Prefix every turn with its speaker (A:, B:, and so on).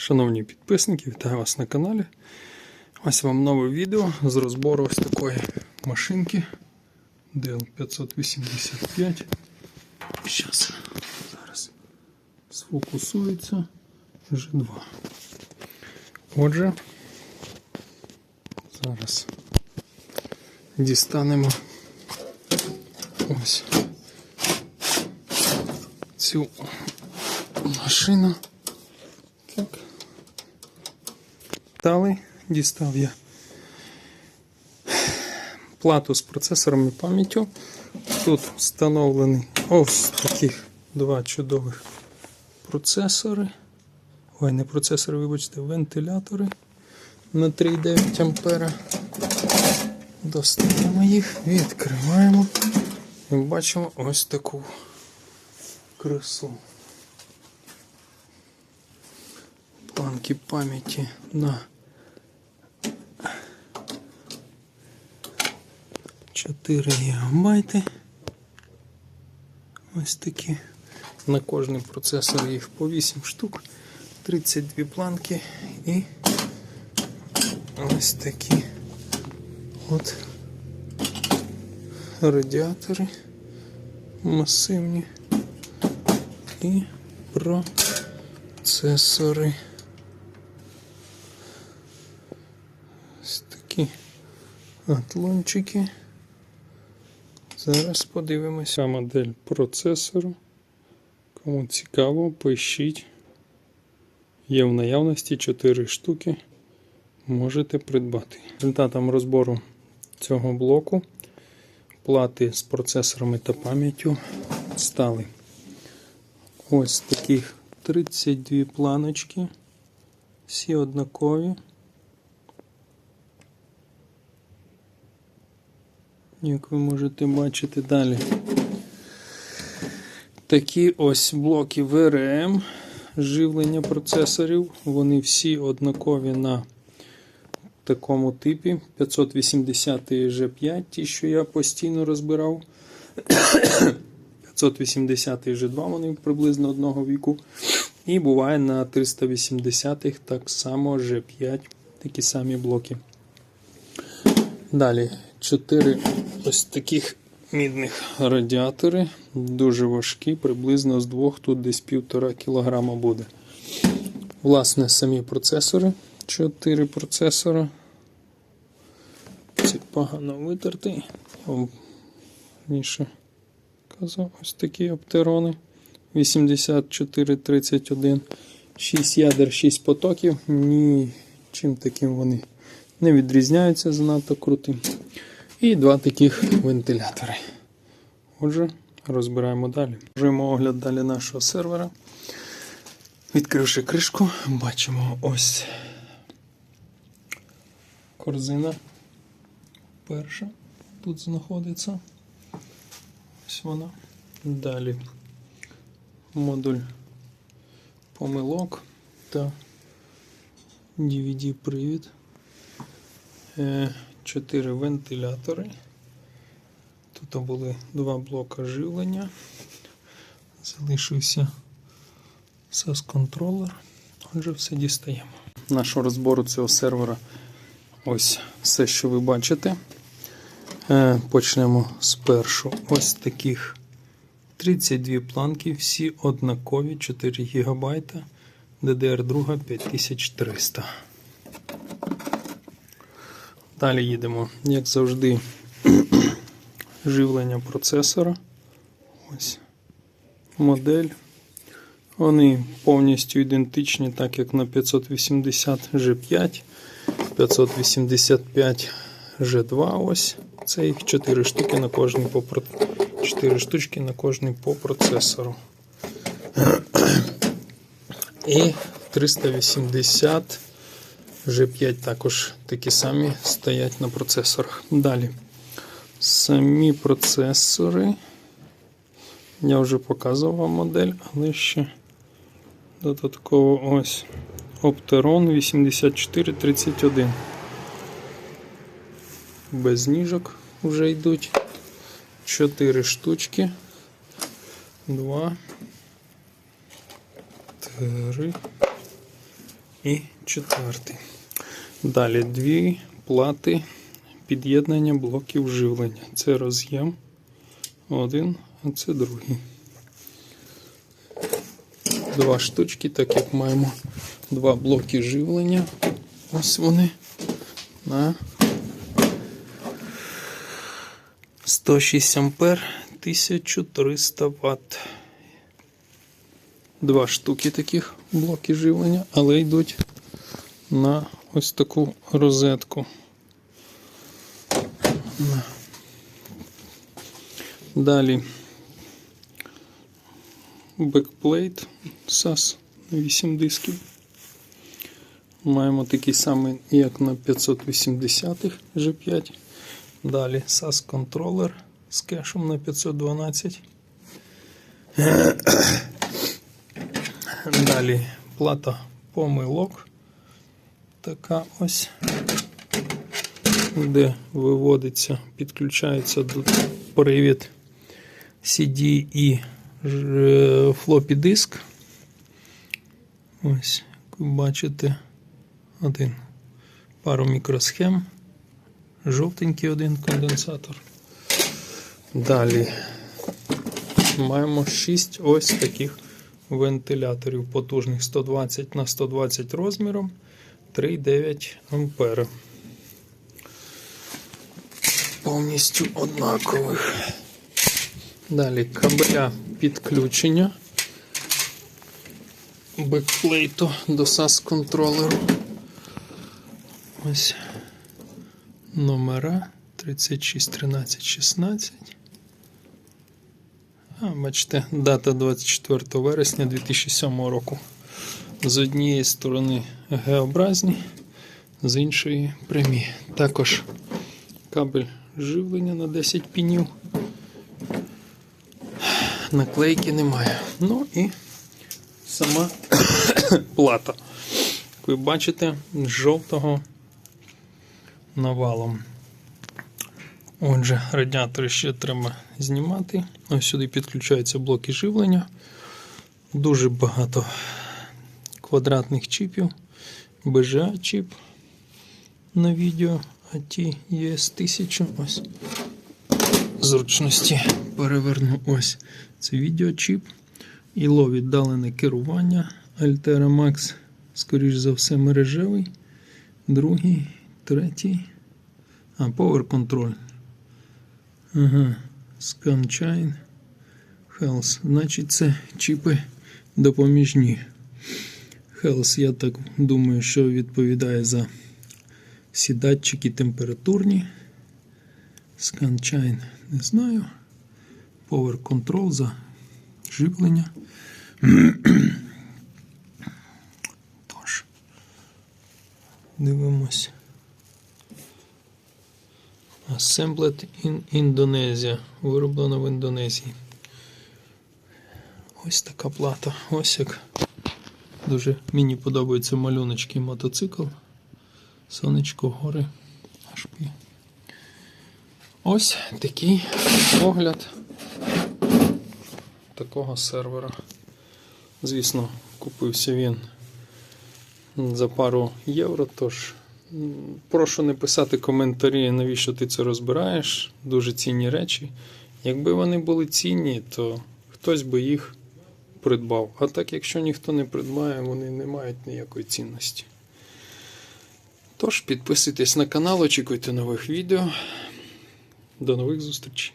A: Шановні підписники, вітаю вас на каналі. Ось вам нове відео з розбору ось такої машинки DL 585. Щас, зараз сфокусується G2. Отже, зараз дістанемо ось цю машину. Так. Далі дістав я плату з процесором і пам'яттю. Тут встановлений ось таких два чудових процесори. Ой, не процесори, вибачте, вентилятори на 3,9 ампера. Достаємо їх, відкриваємо і бачимо ось таку красу. планки пам'яті на 4 гігабайти. Ось такі. На кожний процесор їх по 8 штук, 32 планки і ось такі от радіатори масивні і процесори. Ось такі атлончики. Зараз подивимося модель процесору. Кому цікаво, пишіть. Є в наявності 4 штуки. Можете придбати. Результатом розбору цього блоку плати з процесорами та пам'яттю стали ось таких 32 планочки. Всі однакові. Як ви можете бачити далі. Такі ось блоки ВРМ живлення процесорів. Вони всі однакові на такому типі 580 G5, ті, що я постійно розбирав. 580 G2 вони приблизно одного віку. І буває на 380-х так само G5, такі самі блоки. Далі 4 ось таких мідних радіатори, дуже важкі, приблизно з двох, тут десь 1,5 кг буде. Власне, самі процесори. 4 процесора. Ці погано витерти. Я раніше казав, ось такі оптерони. 8431. 6 ядер, 6 потоків. Нічим таким вони не відрізняються занадто крутим. І два таких вентилятори. Отже, розбираємо далі. Продовжуємо огляд далі нашого сервера. Відкривши кришку, бачимо ось корзина. Перша тут знаходиться. Ось вона. Далі модуль помилок та DVD-привід. Е, Чотири вентилятори. Тут були два блока живлення. Залишився SAS контролер. Отже, все дістаємо. Нашого розбору цього сервера ось все, що ви бачите. Е, Почнемо з першого. Ось таких 32 планки, всі однакові, 4 ГБ. DDR2 5300. Далі їдемо, як завжди, живлення процесора. Ось модель. Вони повністю ідентичні, так як на 580 G5, 585 G2. Ось. Це їх 4 штуки на кожний по 4 штучки на кожний по процесору. І 380 G5 також такі самі стоять на процесорах. Далі. Самі процесори. Я вже показував вам модель, але ще додатково ось Opteron 8431. Без ніжок вже йдуть. 4 штучки. 2, 3, і четвертий. Далі дві плати під'єднання блоків живлення. Це роз'єм один, а це другий. Два штучки, так як маємо два блоки живлення. Ось вони на 106 ампер 1300 Вт. Два штуки таких блоки живлення, але йдуть на ось таку розетку. Далі бекплейт SAS на 8 дисків. Маємо такий самий, як на 580-х G5. Далі SAS контролер з кешем на 512. Далі плата помилок. Така ось, де виводиться, підключається привід CD і ж- флопі диск. Ось, як ви бачите, один пару мікросхем, жовтенький один конденсатор. Далі маємо 6 ось таких вентиляторів потужних 120 на 120 розміром 3,9 ампера. Повністю однакових. Далі кабеля підключення бекплейту до SAS контролеру. Ось номера 36, 13, 16. Бачите, дата 24 вересня 2007 року. З однієї сторони Г-образні, з іншої прямі. Також кабель живлення на 10 пінів. Наклейки немає. Ну і сама плата. Як ви бачите, з жовтого навалом. Отже, радіатори ще треба знімати. Ось сюди підключаються блоки живлення. Дуже багато квадратних чіпів. BGA чіп на відео AT ES 1000. Ось зручності переверну. Ось це відеочіп. ІЛО віддалене керування. Altera Max, скоріш за все, мережевий. Другий, третій. А, Power Control. Ага, ScanChain. Health. Значить, це чіпи допоміжні. Health, я так думаю, що відповідає за всі датчики температурні. ScanChain не знаю. Power Control за живлення. Тож, дивимось. Assembled in Indonesia. Вироблено в Індонезії. Ось така плата. Ось як. Дуже мені подобаються малюночки мотоцикл. Сонечко, гори. HP. Ось такий огляд такого сервера. Звісно, купився він за пару євро, тож прошу не писати коментарі, навіщо ти це розбираєш. Дуже цінні речі. Якби вони були цінні, то хтось би їх придбав. А так, якщо ніхто не придбає, вони не мають ніякої цінності. Тож підписуйтесь на канал, очікуйте нових відео. До нових зустрічей!